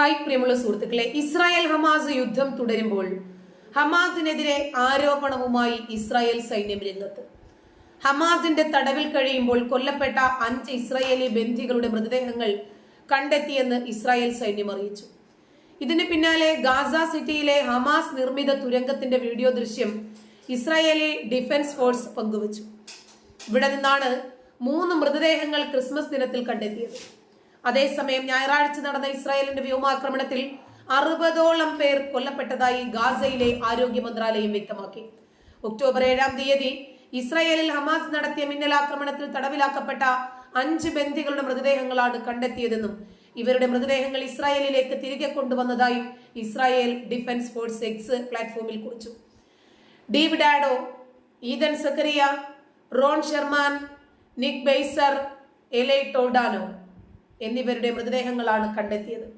Hi പ്രിയമുള്ള സുഹൃത്തുക്കളെ Israel Hamas യുദ്ധം തുടരുമ്പോൾ ഹമാസിനെതിരെ ആരോപണവുമായി ഇസ്രായേൽ സൈന്യം രംഗത്ത്. ഹമാസിന്റെ തടവിൽ കഴിയുമ്പോൾ കൊല്ലപ്പെട്ട അഞ്ച് ഇസ്രായേലി ബന്ധികളുടെ മൃതദേഹങ്ങൾ കണ്ടെത്തിയെന്ന് ഇസ്രായേൽ സൈന്യം അറിയിച്ചു. ഇതിന് പിന്നാലെ ഗാസ സിറ്റിയിലെ ഹമാസ് നിർമ്മിത തുരങ്കത്തിന്റെ വീഡിയോ ദൃശ്യം ഇസ്രായേലി ഡിഫൻസ് ഫോഴ്സ് പങ്കുവച്ചു. ഇവിടെ നിന്നാണ് മൂന്ന് മൃതദേഹങ്ങൾ ക്രിസ്മസ് ദിനത്തിൽ കണ്ടെത്തിയത്. അതേസമയം ഞായറാഴ്ച നടന്ന ഇസ്രായേലിന്റെ വ്യോമാക്രമണത്തിൽ അറുപതോളം പേർ കൊല്ലപ്പെട്ടതായി ഗാസയിലെ ആരോഗ്യ മന്ത്രാലയം വ്യക്തമാക്കി. ഒക്ടോബർ ഏഴാം തീയതി ഇസ്രായേലിൽ ഹമാസ് നടത്തിയ മിന്നലാക്രമണത്തിൽ തടവിലാക്കപ്പെട്ട അഞ്ച് ബന്ദികളുടെ മൃതദേഹങ്ങളാണ് കണ്ടെത്തിയതെന്നും ഇവരുടെ മൃതദേഹങ്ങൾ ഇസ്രായേലിലേക്ക് തിരികെ കൊണ്ടുവന്നതായും ഇസ്രായേൽ ഡിഫൻസ് ഫോഴ്സ് എക്സ് പ്ലാറ്റ്ഫോമിൽ കുറിച്ചു. Ziv Dado Eden Zakaria Ron Sherman Nik Beizer Elia Toledano എന്നിവരുടെ മൃതദേഹങ്ങളാണ് കണ്ടെത്തിയത്.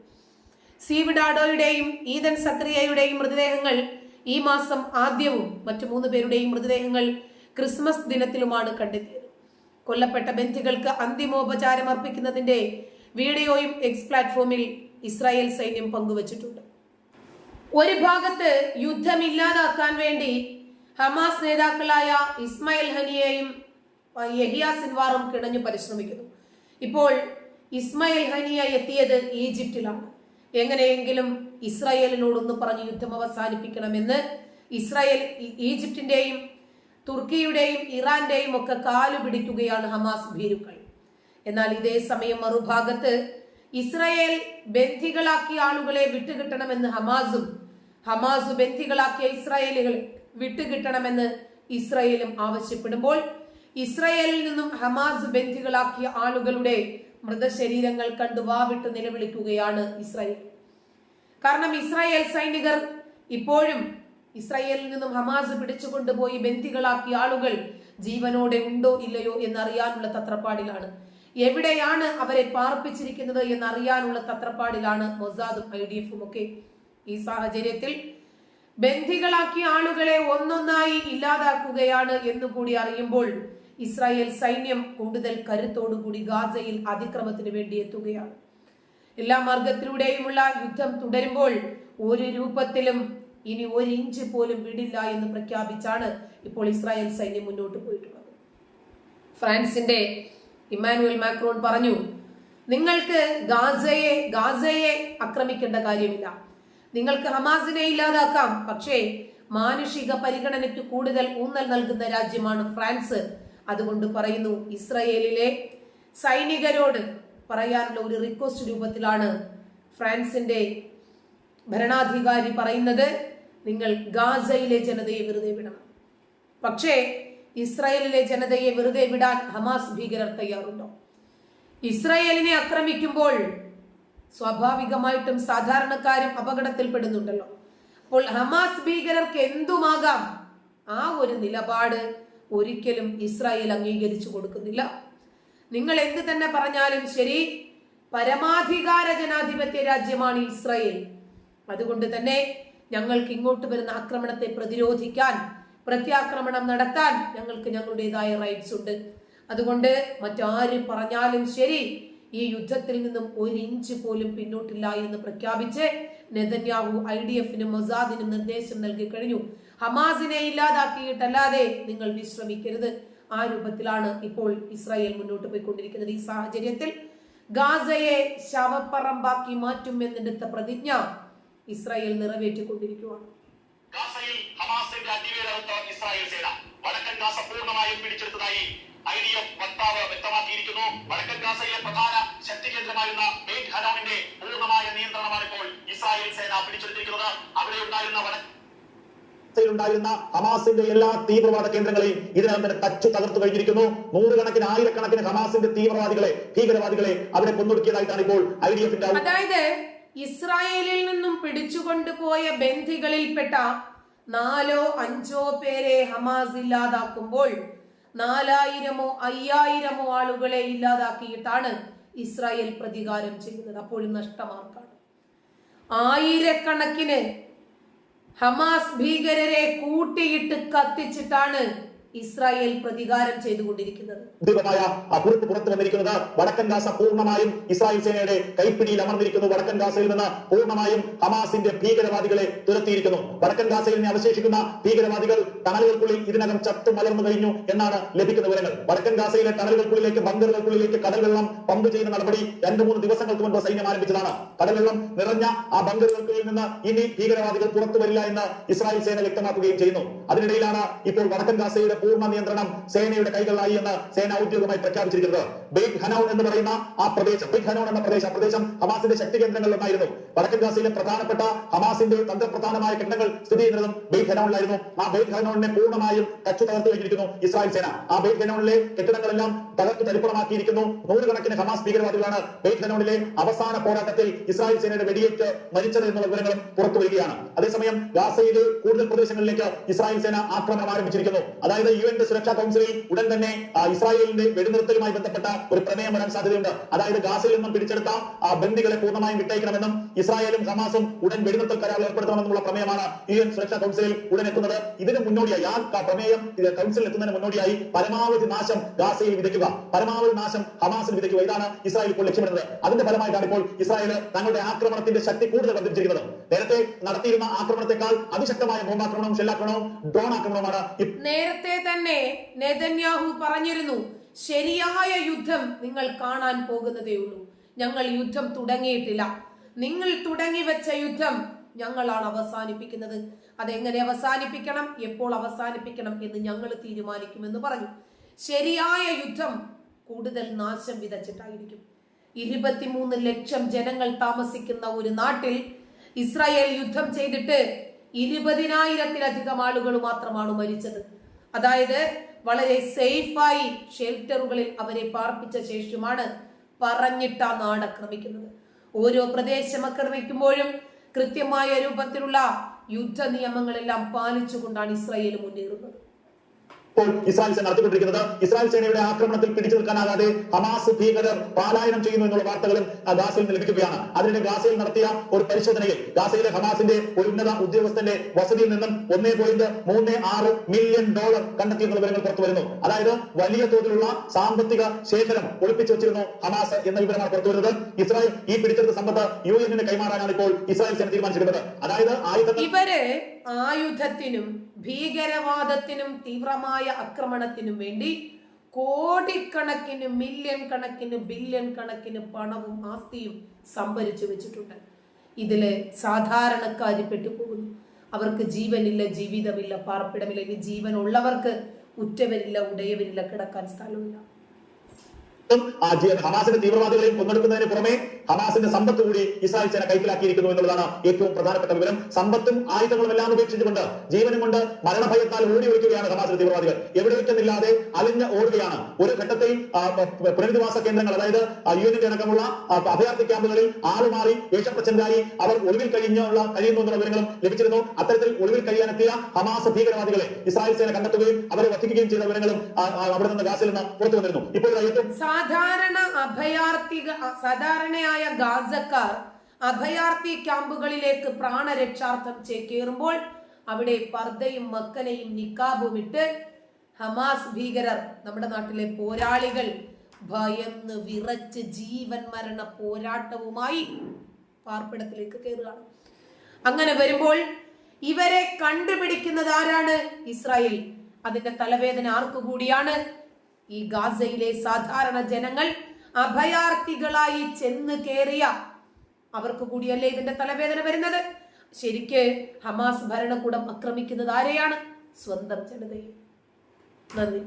സീവിഡാഡോയുടെയും ഈദൻ സക്രിയയുടെയും മൃതദേഹങ്ങൾ ഈ മാസം ആദ്യവും മറ്റു മൂന്ന് പേരുടെയും മൃതദേഹങ്ങൾ ക്രിസ്മസ് ദിനത്തിലുമാണ് കണ്ടെത്തിയത്. കൊല്ലപ്പെട്ട ബന്ധുക്കൾക്ക് അന്തിമോപചാരം അർപ്പിക്കുന്നതിന്റെ വീഡിയോയും എക്സ് പ്ലാറ്റ്ഫോമിൽ ഇസ്രായേൽ സൈന്യം പങ്കുവച്ചിട്ടുണ്ട്. ഒരു ഭാഗത്ത് യുദ്ധമില്ലാതാക്കാൻ വേണ്ടി ഹമാസ് നേതാക്കളായ ഇസ്മായിൽ ഹനിയെയും യഹിയ സിൻവാറും കിണഞ്ഞു പരിശ്രമിക്കുന്നു. ഇപ്പോൾ ഇസ്മായിൽ ഹനിയ എത്തിയത് ഈജിപ്തിലാണ്. എങ്ങനെയെങ്കിലും ഇസ്രായേലിനോടൊന്ന് പറഞ്ഞ് യുദ്ധം അവസാനിപ്പിക്കണമെന്ന് ഇസ്രായേൽ ഈജിപ്തിന്റെയും തുർക്കിയുടെയും ഇറാന്റെയും ഒക്കെ കാലു പിടിക്കുകയാണ് ഹമാസ് ഭീരുക്കൾ. എന്നാൽ ഇതേ സമയം മറുഭാഗത്ത് ഇസ്രായേൽ ബന്ധികളാക്കിയ ആളുകളെ വിട്ടുകിട്ടണമെന്ന് ഹമാസും ഹമാസ് ബന്ധികളാക്കിയ ഇസ്രായേലുകൾ വിട്ടുകിട്ടണമെന്ന് ഇസ്രായേലും ആവശ്യപ്പെടുമ്പോൾ ഇസ്രായേലിൽ നിന്നും ഹമാസ് ബന്ധികളാക്കിയ ആളുകളുടെ മൃതശരീരങ്ങൾ കണ്ടു വാവിട്ട് നിലവിളിക്കുകയാണ് ഇസ്രായേൽ. കാരണം ഇസ്രായേൽ സൈനികർ ഇപ്പോഴും ഇസ്രായേലിൽ നിന്നും ഹമാസ് പിടിച്ചുകൊണ്ടുപോയി ബന്ധികളാക്കിയ ആളുകൾ ജീവനോടെ ഉണ്ടോ ഇല്ലയോ എന്നറിയാനുള്ള തത്രപ്പാടിലാണ്. എവിടെയാണ് അവരെ പാർപ്പിച്ചിരിക്കുന്നത് എന്നറിയാനുള്ള തത്രപ്പാടിലാണ് മൊസാദും ഐ ഡി എഫും ഒക്കെ. ഈ സാഹചര്യത്തിൽ ബന്ധികളാക്കിയ ആളുകളെ ഒന്നൊന്നായി ഇല്ലാതാക്കുകയാണ് എന്നുകൂടി അറിയുമ്പോൾ ഇസ്രായേൽ സൈന്യം കൂടുതൽ കരുത്തോടുകൂടി ഗാസയിൽ അതിക്രമത്തിന് വേണ്ടി എത്തുകയാണ്. എല്ലാ മാർഗത്തിലൂടെയുമുള്ള യുദ്ധം തുടരുമ്പോൾ ഒരു രൂപത്തിലും ഇനി ഒരു ഇഞ്ച് പോലും വിടില്ല എന്ന് പ്രഖ്യാപിച്ചാണ് ഇപ്പോൾ ഇസ്രായേൽ സൈന്യം മുന്നോട്ട് പോയിട്ടുള്ളത്. ഫ്രാൻസിന്റെ ഇമ്മാനുവൽ മാക്രോൺ പറഞ്ഞു നിങ്ങൾക്ക് ഗാസയെ ഗാസയെ ആക്രമിക്കേണ്ട കാര്യമില്ല. നിങ്ങൾക്ക് ഹമാസിനെ ഇല്ലാതാക്കാം. പക്ഷേ മാനുഷിക പരിഗണനയ്ക്ക് കൂടുതൽ ഊന്നൽ നൽകുന്ന രാജ്യമാണ് ഫ്രാൻസ്. അതുകൊണ്ട് പറയുന്നു ഇസ്രയേലിലെ സൈനികരോട് പറയാനുള്ള ഒരു റിക്വസ്റ്റ് രൂപത്തിലാണ് ഫ്രാൻസിന്റെ ഭരണാധികാരി പറയുന്നത് നിങ്ങൾ ഗാസയിലെ ജനതയെ വെറുതെ വിടണം. പക്ഷേ ഇസ്രായേലിലെ ജനതയെ വെറുതെ വിടാൻ ഹമാസ് ഭീകരർ തയ്യാറുണ്ടോ? ഇസ്രായേലിനെ ആക്രമിക്കുമ്പോൾ സ്വാഭാവികമായിട്ടും സാധാരണക്കാരും അപകടത്തിൽപ്പെടുന്നുണ്ടല്ലോ. അപ്പോൾ ഹമാസ് ഭീകരർക്ക് എന്തുമാകാം? ആ ഒരു നിലപാട് ഒരിക്കലും ഇസ്രായേൽ അംഗീകരിച്ചു കൊടുക്കുന്നില്ല. നിങ്ങൾ എന്ത് തന്നെ പറഞ്ഞാലും ശരി പരമാധികാര ജനാധിപത്യ രാജ്യമാണ് ഇസ്രായേൽ. അതുകൊണ്ട് തന്നെ ഞങ്ങൾക്ക് ഇങ്ങോട്ട് വരുന്ന ആക്രമണത്തെ പ്രതിരോധിക്കാൻ പ്രത്യാക്രമണം നടത്താൻ ഞങ്ങൾക്ക് ഞങ്ങളുടേതായ റൈറ്റ്സ് ഉണ്ട്. അതുകൊണ്ട് മറ്റാര് പറഞ്ഞാലും ശരി ഈ യുദ്ധത്തിൽ നിന്നും ഒരു ഇഞ്ച് പോലും പിന്നോട്ടില്ല എന്ന് പ്രഖ്യാപിച്ച് നെതന്യാഹു ഐ ഡി എഫിനും മൊസാദിനും നിർദ്ദേശം നൽകി കഴിഞ്ഞു. ഹമാസിനെ ഇല്ലാതാക്കിയിട്ടല്ലാതെ നിങ്ങൾ വിശ്രമിക്കരുത്. ആ രൂപത്തിലാണ് ഇപ്പോൾ ഇസ്രായേൽ മുന്നോട്ട് പോയിക്കൊണ്ടിരിക്കുന്നത്. ഈ സാഹചര്യത്തിൽ ഗാസയെ ശവപ്പറമ്പാക്കി മാറ്റും എന്നെടുത്ത പ്രതിജ്ഞ ഇസ്രായേൽ നിറവേറ്റിക്കൊണ്ടിരിക്കുകയാണ് ഗാസയിൽ ഇസ്രായേൽ സേന ഗാസ പിടിച്ചെടുത്തതായി ഗാസയിലെ പ്രധാന ശക്തി കേന്ദ്രമായിരുന്ന പൂർണമായ ഇസ്രായേൽ സേന പിടിച്ചെടുത്തിരിക്കുന്നത്. അവിടെ ഉണ്ടായിരുന്ന ഉണ്ടായിരുന്ന ഹമാസിന്റെ എല്ലാ തീവ്രവാദ കേന്ദ്രങ്ങളെയും ഇതിനകം തന്നെ തച്ചു തകർത്തു കഴിഞ്ഞിരിക്കുന്നു. നൂറുകണക്കിന് ആയിരക്കണക്കിന് ഹമാസിന്റെ തീവ്രവാദികളെ ഭീകരവാദികളെ അവരെ കൊന്നൊടുക്കിയതായിട്ടാണ് ഇപ്പോൾ ഐ ഡി എഫിന്റെ അതായത് ഇസ്രായേലിൽ നിന്നും പിടിച്ചുകൊണ്ടുപോയ ബന്ധികളിൽപ്പെട്ട നാലോ അഞ്ചോ പേരെ ഹമാസ് ഇല്ലാതാക്കുമ്പോൾ നാലായിരമോ അയ്യായിരമോ ആളുകളെ ഇല്ലാതാക്കിയിട്ടാണ് ഇസ്രായേൽ പ്രതികാരം ചെയ്യുന്നത്. അപ്പോൾ നഷ്ടമാർക്കാണ്. ആയിരക്കണക്കിന് ഹമാസ് ഭീകരരെ കൂട്ടിയിട്ട് കത്തിച്ചിട്ടാണ് ഇസ്രായേൽ പ്രതികാരം ചെയ്തുകൊണ്ടിരിക്കുന്നത്. വടക്കൻ ഗാസ പൂർണമായും ഇസ്രായേൽ സേനയുടെ കൈപ്പിടിയിൽ അമർന്നിരിക്കുന്നു. വടക്കൻ ഗാസയിൽ നിന്ന് പൂർണമായും ഹമാസിന്റെ ഭീകരവാദികളെ തുരത്തിയിരിക്കുന്നു. വടക്കൻ ഗാസയിൽ നിന്ന് അവശേഷിക്കുന്ന ഭീകരവാദികൾ ടണലുകൾക്കുള്ളിൽ ഇതിനകം ചത്തു മലർന്നു കഴിഞ്ഞു എന്നാണ് ലഭിക്കുന്ന വിവരങ്ങൾ. വടക്കൻ ഗാസയിലെ ടണലുകൾക്കുള്ളിലേക്ക് ബങ്കറുകൾക്കുള്ളിലേക്ക് കടൽ വെള്ളം പമ്പ് ചെയ്യുന്ന നടപടി രണ്ടു മൂന്ന് ദിവസങ്ങൾക്ക് മുൻപ് സൈന്യം ആരംഭിച്ചതാണ്. കടൽ വെള്ളം നിറഞ്ഞ ആ ബങ്കറുകൾക്കുള്ളിൽ നിന്ന് ഇനി ഭീകരവാദികൾ പുറത്തു വരില്ല എന്ന് ഇസ്രായേൽ സേന വ്യക്തമാക്കുകയും ചെയ്യുന്നു. അതിനിടയിലാണ് ഇപ്പോൾ വടക്കൻ ഗാസയുടെ പൂർണ നിയന്ത്രണം സേനയുടെ കൈകളിലായി എന്ന് സേന ഔദ്യോഗികമായി പ്രഖ്യാപിച്ചിരിക്കുന്നത്. ബെയ്റ്റ് ഹനൌൺ എന്ന് പറയുന്ന ആ പ്രദേശം ബെയ്റ്റ് ഹനൌൺ എന്ന പ്രദേശം ആ പ്രദേശം ഹമാസിന്റെ ശക്തി കേന്ദ്രങ്ങളിൽ ഒന്നായിരുന്നു വടക്കൻ ഗാസയിലെ പ്രധാനപ്പെട്ട ഹമാസിന്റെ തന്ത്രപ്രധാനമായ കെട്ടിടങ്ങൾ സ്ഥിതി ചെയ്യുന്നതും ബെയ്റ്റ് ഹനൌണിലായിരുന്നു. ആ ബെയ്റ്റ് ഹനൌണിനെ പൂർണമായും തച്ചു തകർത്തു കഴിഞ്ഞിരിക്കുന്നു ഇസ്രായേൽ സേന. ആ ബെയ്റ്റ് ഹനൌണിലെ കെട്ടിടങ്ങളെല്ലാം തകർത്ത് തരിപ്പണമാക്കിയിരിക്കുന്നു. നൂറുകണക്കിന് ഹമാസ് ഭീകരവാദികളാണ് ബെയ്റ്റ് ഹനൌണിലെ അവസാന പോരാട്ടത്തിൽ ഇസ്രായേൽ സേനയുടെ വെടിയേറ്റ് മരിച്ചത് എന്നുള്ള വിവരങ്ങളും പുറത്തു വരികയാണ് അതേസമയം ഗാസയിലെ കൂടുതൽ പ്രദേശങ്ങളിലേക്ക് ഇസ്രായേൽ സേന ആക്രമണം ആരംഭിച്ചിരിക്കുന്നു. അതായത് യു എന്റെ സുരക്ഷാ കൗൺസിലിൽ ഉടൻ തന്നെ ഇസ്രായേലിന്റെ വെടിനിർത്തലുമായി ബന്ധപ്പെട്ട ഒരു പ്രമേയം വരാൻ സാധ്യതയുണ്ട്. അതായത് ഗാസയിൽ നിന്നും പിടിച്ചെടുത്ത ആ ബന്ദികളെ പൂർണമായും വിട്ടയക്കണമെന്നും ഇസ്രായേലും ഹമാസും ഉടൻ വെടിനിർത്തൽ കരാർ ഏർപ്പെടുത്തണമെന്നുള്ള പ്രമേയമാണ് യു എൻ സുരക്ഷാ കൗൺസിലിൽ ഉടൻ എത്തുന്നത്. ഇതിന് മുന്നോടിയായി ആ പ്രമേയം കൗൺസിലിൽ എത്തുന്നതിന് മുന്നോടിയായി പരമാവധി നാശം ഗാസയിൽ വിതയ്ക്കുക പരമാവധി നാശം ഹമാസിൽ വിതയ്ക്കുക. ഇതാണ് ഇസ്രായേൽ ഇപ്പോൾ ലക്ഷ്യമിടുന്നത്. അതിന്റെ ഫലമായിട്ടാണ് ഇപ്പോൾ ഇസ്രായേൽ തങ്ങളുടെ ആക്രമണത്തിന്റെ ശക്തി കൂടുതൽ വർദ്ധിപ്പിച്ചിരിക്കുന്നത്. നേരത്തെ നടത്തിയിരുന്ന ആക്രമണത്തെക്കാൾ അതിശക്തമായ ബോംബാക്രമണവും ഷെല്ലാക്രമണവും ഡ്രോൺ ആക്രമണവുമാണ് നേരത്തെ തന്നെ നെതന്യാഹു പറഞ്ഞിരുന്നു ശരിയായ യുദ്ധം നിങ്ങൾ കാണാൻ പോകുന്നതേ ഉള്ളൂ. ഞങ്ങൾ യുദ്ധം തുടങ്ങിയിട്ടില്ല. നിങ്ങൾ തുടങ്ങി വെച്ച യുദ്ധം ഞങ്ങളാണ് അവസാനിപ്പിക്കുന്നത്. അതെങ്ങനെ അവസാനിപ്പിക്കണം? എപ്പോൾ അവസാനിപ്പിക്കണം എന്ന് ഞങ്ങൾ തീരുമാനിക്കുമെന്ന് പറഞ്ഞു. ശരിയായ യുദ്ധം കൂടുതൽ നാശം വിതച്ചിട്ടായിരിക്കും. ഇരുപത്തിമൂന്ന് ലക്ഷം ജനങ്ങൾ താമസിക്കുന്ന ഒരു നാട്ടിൽ ഇസ്രായേൽ യുദ്ധം ചെയ്തിട്ട് ഇരുപതിനായിരത്തിലധികം ആളുകൾ മാത്രമാണ് മരിച്ചത്. അതായത് വളരെ സേഫായി ഷെൽട്ടറുകളിൽ അവരെ പാർപ്പിച്ച ശേഷമാണ് പറഞ്ഞിട്ട നാട് ആക്രമിക്കുന്നത്. ഓരോ പ്രദേശം ആക്രമിക്കുമ്പോഴും കൃത്യമായ രൂപത്തിലുള്ള യുദ്ധ നിയമങ്ങളെല്ലാം പാലിച്ചുകൊണ്ടാണ് ഇസ്രായേൽ മുന്നേറുന്നത്. ഇപ്പോൾ ഇസ്രായേൽ സേന നടത്തിക്കൊണ്ടിരിക്കുന്നത്. ഇസ്രായേൽ സേനയുടെ ആക്രമണത്തിൽ പിടിച്ചു നിൽക്കാനാകാതെ ഹമാസ് ഭീകരർ പാലായനം ചെയ്യുന്നു എന്നുള്ള വാർത്തകളും ഗാസയിൽ നിന്ന് ലഭിക്കുകയാണ് അതിനിടെ ഗാസയിൽ നടത്തിയ ഒരു പരിശോധനയിൽ ഗാസയിലെ ഹമാസിന്റെ ഒരു ഉന്നത ഉദ്യോഗസ്ഥന്റെ വസതിയിൽ നിന്നും ഒന്നേ പോയിന്റ് മൂന്ന് ആറ് മില്യൺ ഡോളർ കണ്ടെത്തിയെന്നുള്ള വിവരങ്ങൾ പുറത്തു വരുന്നു. അതായത് വലിയ തോതിലുള്ള സാമ്പത്തിക ശേഖരം ഒളിപ്പിച്ചു വെച്ചിരുന്നു ഹമാസ് എന്ന വിവരമാണ് പുറത്തു വരുന്നത്. ഇസ്രായേൽ ഈ പിടിച്ചെടുത്ത സമ്പത്ത് യു എന്നിന് കൈമാറാനാണ് ഇപ്പോൾ ഇസ്രായേൽ സേന തീരുമാനിച്ചിരിക്കുന്നത്. അതായത് ആയുധത്തിനും ഭീകരവാദത്തിനും തീവ്രമായ ആക്രമണത്തിനും വേണ്ടി കോടിക്കണക്കിന് മില്യൺ കണക്കിന് ബില്യൺ കണക്കിന് പണവും ആസ്തിയും സംഭരിച്ചു വെച്ചിട്ടുണ്ട്. ഇതിൽ സാധാരണക്കാര് പെട്ടുപോകുന്നു. അവർക്ക് ജീവനില്ല ജീവിതമില്ല പാർപ്പിടമില്ല. ഇനി ജീവനുള്ളവർക്ക് ഉറ്റവരില്ല ഉടയവരില്ല കിടക്കാൻ സ്ഥലമില്ല. ഹമാസിന്റെ തീവ്രവാദികളെയും കൊന്നെടുക്കുന്നതിന് പുറമെ ഹമാസിന്റെ സമ്പത്ത് കൂടി ഇസ്രായേൽ സേന കൈക്കലാക്കിയിരിക്കുന്നു എന്നുള്ളതാണ് ഏറ്റവും പ്രധാനപ്പെട്ട വിവരം. സമ്പത്തും ആയുധങ്ങളും എല്ലാം ഉപേക്ഷിച്ചുകൊണ്ട് ജീവനും കൊണ്ട് മരണഭയത്താൽ ഓടി ഒളിക്കുകയാണ് ഹമാസിന്റെ തീവ്രവാദികൾ. എവിടെ വെച്ചെന്നില്ലാതെ അലിഞ്ഞ് ഓടുകയാണ്. ഒരു ഘട്ടത്തെയും പുനരധിവാസ കേന്ദ്രങ്ങൾ അതായത് യു എന്നിന്റെ അടക്കമുള്ള അഭയാർത്ഥി ക്യാമ്പുകളിൽ ആളുമാറി വേഷപ്രച്ഛന്റായി അവർ ഒളിവിൽ കഴിഞ്ഞുള്ള കഴിയുന്നു എന്നുള്ള വിവരങ്ങളും ലഭിച്ചിരുന്നു. അത്തരത്തിൽ ഒളിവിൽ കഴിയാനെത്തിയ ഹമാസ് ഭീകരവാദികളെ ഇസ്രായേൽ സേന കണ്ടെത്തുകയും അവരെ വധിക്കുകയും ചെയ്ത വിവരങ്ങളും അവിടെ നിന്ന് ഗാസിൽ നിന്ന് പുറത്തു വന്നിരുന്നു. ഏറ്റവും സാധാരണ അഭയാർത്ഥിക സാധാരണയായ ഗാസക്കാർ അഭയാർത്ഥി ക്യാമ്പുകളിലേക്ക് പ്രാണരക്ഷാർത്ഥം ചേക്കേറുമ്പോൾ അവിടെ പർദ്ദയും മക്കനയും നിക്കാബും ഇട്ട് ഹമാസ് ഭീകരർ നമ്മുടെ നാട്ടിലെ പോരാളികൾ ഭയന്ന് വിറച്ച് ജീവൻ മരണ പോരാട്ടവുമായി പാർപ്പിടത്തിലേക്ക് കയറുകയാണ് അങ്ങനെ വരുമ്പോൾ ഇവരെ കണ്ടുപിടിക്കുന്നത് ആരാണ്? ഇസ്രായേൽ. അതിന്റെ തലവേദന ആർക്കു കൂടിയാണ് ഈ ഗാസയിലെ സാധാരണ ജനങ്ങൾ അഭയാർത്ഥികളായി ചെന്ന് കയറിയ അവർക്ക് കൂടിയല്ലേ ഇതിന്റെ തലവേദന വരുന്നത്? ശരിക്ക് ഹമാസ് ഭരണകൂടം ആക്രമിക്കുന്നത് ആരെയാണ്? സ്വന്തം ജനതയെ. നന്ദി.